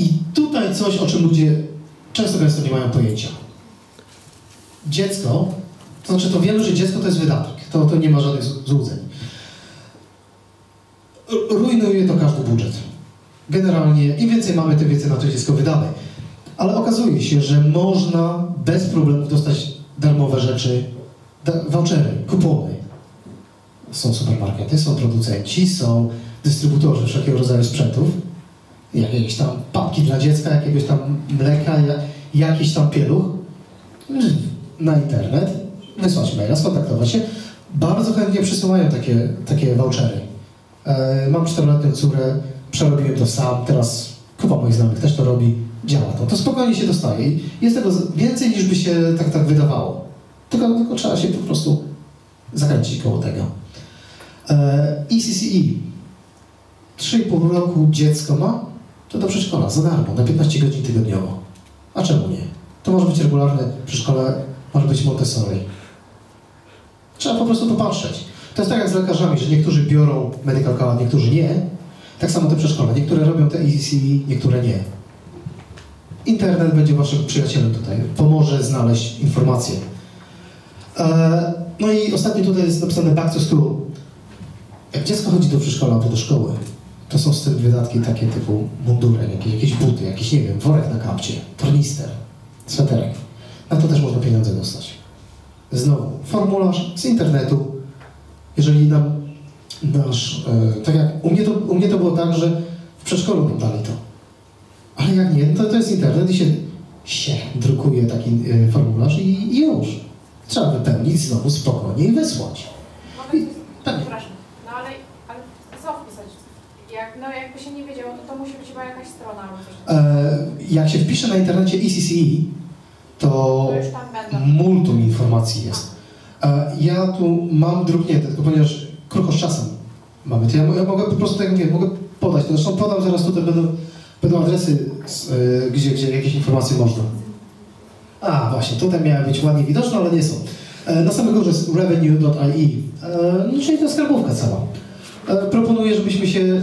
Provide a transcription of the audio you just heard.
I tutaj coś, o czym ludzie często gęsto nie mają pojęcia. Dziecko, to znaczy to wiemy, że dziecko to jest wydatek, to, to nie ma żadnych złudzeń. Rujnuje to każdy budżet. Generalnie im więcej mamy, tym więcej na to dziecko wydamy. Ale okazuje się, że można bez problemów dostać darmowe rzeczy, vouchery, kupony. Są supermarkety, są producenci, są dystrybutorzy wszelkiego rodzaju sprzętów, jakieś tam papki dla dziecka, jakiegoś tam mleka, jakiś tam pieluch na internet, wysłać maila, skontaktować się. Bardzo chętnie przysyłają takie, takie vouchery. E, mam czteroletnią córę, przerobiłem to sam, teraz kupa moich znajomych też to robi, działa to. To spokojnie się dostaje jest tego więcej niż by się tak, tak wydawało. Tylko, tylko trzeba się po prostu zakręcić koło tego. ECCE. E 3,5 roku dziecko ma, to do przedszkola za darmo, na 15 godzin tygodniowo. A czemu nie? To może być regularne przedszkole, może być Montessori. Trzeba po prostu popatrzeć. To jest tak jak z lekarzami, że niektórzy biorą medical card, niektórzy nie. Tak samo te przedszkola. Niektóre robią te ECCE, niektóre nie. Internet będzie waszym przyjacielem tutaj. Pomoże znaleźć informacje. E, no i ostatni tutaj jest napisane back to school. Jak dziecko chodzi do przedszkola albo do szkoły, to są z tym wydatki takie typu mundurek, jakieś, jakieś buty, jakiś, nie wiem, worek na kapcie, tornister, sweterek. Na to też można pieniądze dostać. Znowu, formularz z internetu. Jeżeli nam nasz, e, tak jak u mnie, to, u mnie to było tak, że w przedszkolu nam dali to. Ale jak nie, to, to jest internet i się, się drukuje taki e, formularz i, i już. Trzeba wypełnić znowu spokojnie i wysłać. I, tak. Przepraszam, no ale, ale co wpisać? Jak, no jakby się nie wiedziało, to, to musi być chyba jakaś strona albo coś. E, jak się wpisze na internecie ECCE, to multum informacji jest. E, ja tu mam druknięte, tylko ponieważ krótko z czasem mamy, to ja, ja mogę po prostu, tak jak mówię, mogę podać. To zresztą podam zaraz tutaj, będą, będą adresy, e, gdzie, gdzie jakieś informacje można. A, właśnie, tutaj miały być ładnie widoczne, ale nie są. E, na samym górze jest revenue.ie, czyli to skarbówka cała. Proponuję, żebyśmy się